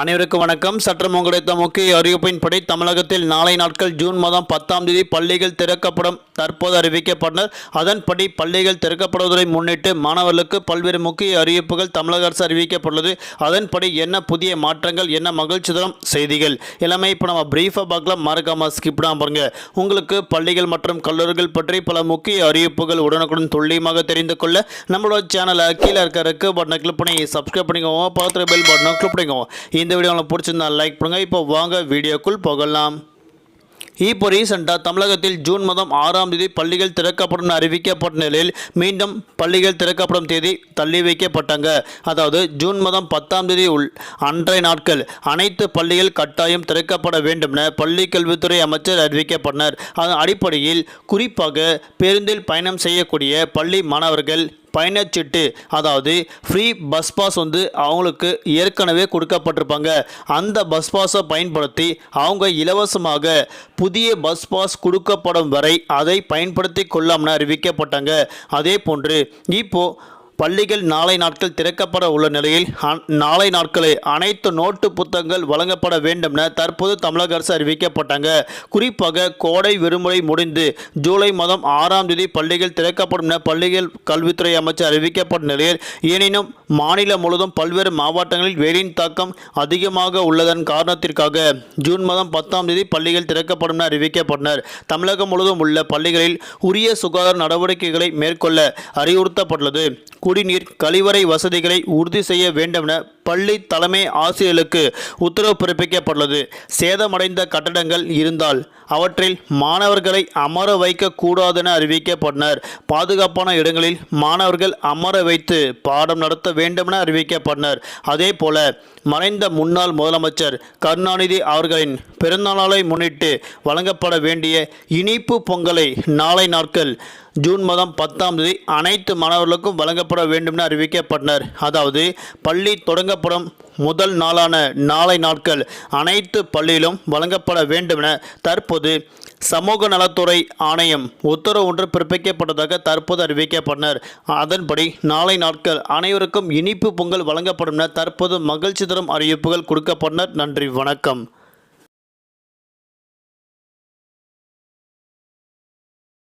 அனைவருக்கும் வணக்கம். சற்றம் கிடைத்த முக்கிய அறிவிப்பின்படி தமிழகத்தில் நாளை நாட்கள் ஜூன் மாதம் பத்தாம் தேதி பள்ளிகள் திறக்கப்படும் தற்போது அறிவிக்கப்பட்டனர் அதன்படி பள்ளிகள் திறக்கப்படுவதை முன்னிட்டு மாணவர்களுக்கு பல்வேறு முக்கிய அறிவிப்புகள் தமிழக அரசு அறிவிக்கப்பட்டுள்ளது. அதன்படி என்ன புதிய மாற்றங்கள் என்ன மகிழ்ச்சி தரும் செய்திகள் எல்லாமே இப்போ நம்ம பிரீஃபாக பார்க்கலாம் மறக்காம ஸ்கிப் பண்ணாம பாருங்க. உங்களுக்கு பள்ளிகள் மற்றும் கல்லூரிகள் பற்றி பல முக்கிய அறிவிப்புகள் உடனுக்குடன் துல்லியமாக தெரிந்து கொள்ள நம்மளோட சேனலை கீழே இருக்க ரெக்க பட்டனை கிளிக் பண்ணி சப்ஸ்கிரைப் பண்ணிக்கோங்க. பார்த்துட்டு பெல் பட்டனை கிளிக் பண்ணிக்கோங்க. இந்த வீடியோ உங்களுக்கு பிடிச்சிருந்தா லைக் பண்ணுங்கள் இப்போ வாங்க வீடியோக்குள் போகலாம். இப்போ ரீசெண்டாக தமிழகத்தில் ஜூன் மாதம் ஆறாம் தேதி பள்ளிகள் திறக்கப்படும் அறிவிக்கப்பட்ட நிலையில் மீண்டும் பள்ளிகள் திறக்கப்படும் தேதி தள்ளி வைக்கப்பட்டாங்க. அதாவது ஜூன் மாதம் பத்தாம் தேதி உள் அன்றைய நாட்கள் அனைத்து பள்ளிகள் கட்டாயம் திறக்கப்பட வேண்டும் என பள்ளி கல்வித்துறை அமைச்சர் அறிவிக்கப்பட்டனர் அதன் அடிப்படையில் குறிப்பாக பேருந்தில் பயணம் செய்யக்கூடிய பள்ளி மாணவர்கள் பயணச்சீட்டு அதாவது ஃப்ரீ பஸ் பாஸ் வந்து அவங்களுக்கு ஏற்கனவே கொடுக்கப்பட்டிருப்பாங்க. அந்த பஸ் பாஸை பயன்படுத்தி அவங்க இலவசமாக புதிய பஸ் பாஸ் கொடுக்கப்படும் வரை அதை பயன்படுத்தி கொள்ளாம்னு அறிவிக்கப்பட்டாங்க. அதே போன்று இப்போது பள்ளிகள் நாளை நாட்கள் திறக்கப்பட உள்ள நிலையில் நாளை நாட்களே அனைத்து நோட்டு புத்தகங்கள் வழங்கப்பட வேண்டும் என தற்போது தமிழக அரசு அறிவிக்கப்பட்டாங்க. குறிப்பாக கோடை விடுமுறை முடிந்து ஜூலை மாதம் ஆறாம் தேதி பள்ளிகள் திறக்கப்படும் என பள்ளிகள் கல்வித்துறை அமைச்சர் அறிவிக்கப்பட்ட நிலையில் எனினும் மாநிலம் முழுவதும் பல்வேறு மாவட்டங்களில் வெயிலின் தாக்கம் அதிகமாக உள்ளதன் காரணத்திற்காக ஜூன் மாதம் பத்தாம் தேதி பள்ளிகள் திறக்கப்படும் என அறிவிக்கப்பட்டனர். தமிழகம் முழுவதும் உள்ள பள்ளிகளில் உரிய சுகாதார நடவடிக்கைகளை மேற்கொள்ள அறிவுறுத்தப்பட்டுள்ளது. குடிநீர் கழிவறை வசதிகளை உறுதி செய்ய வேண்டுமென பள்ளி தலைமை ஆசிரியர்களுக்கு உத்தரவு பிறப்பிக்கப்பட்டுள்ளது. சேதமடைந்த கட்டடங்கள் இருந்தால் அவற்றில் மாணவர்களை அமர வைக்கக்கூடாதென அறிவிக்கப்பட்டனர். பாதுகாப்பான இடங்களில் மாணவர்கள் அமர வைத்து பாடம் நடத்த வேண்டும் என அறிவிக்கப்பட்டனர். அதே போல மறைந்த முன்னாள் முதலமைச்சர் கருணாநிதி அவர்களின் பிறந்தநாளை முன்னிட்டு வழங்கப்பட வேண்டிய இனிப்பு பொங்கலை நாளை நாட்கள் ஜூன் மாதம் பத்தாம் தேதி அனைத்து மாணவர்களுக்கும் வழங்கப்பட வேண்டும் என அறிவிக்கப்பட்டனர். அதாவது பள்ளி தொடங்க தொடங்கப்படும் முதல் நாளான நாளை நாட்கள் அனைத்து பள்ளியிலும் வழங்கப்பட வேண்டும் என தற்போது சமூக நலத்துறை ஆணையம் உத்தரவு ஒன்று பிறப்பிக்கப்பட்டதாக தற்போது அறிவிக்கப்பட்டனர். அதன்படி நாளை நாட்கள் அனைவருக்கும் இனிப்பு பொங்கல் வழங்கப்படும் என தற்போது மகிழ்ச்சி தரும் அறிவிப்புகள் கொடுக்கப்பட்டனர். நன்றி வணக்கம்.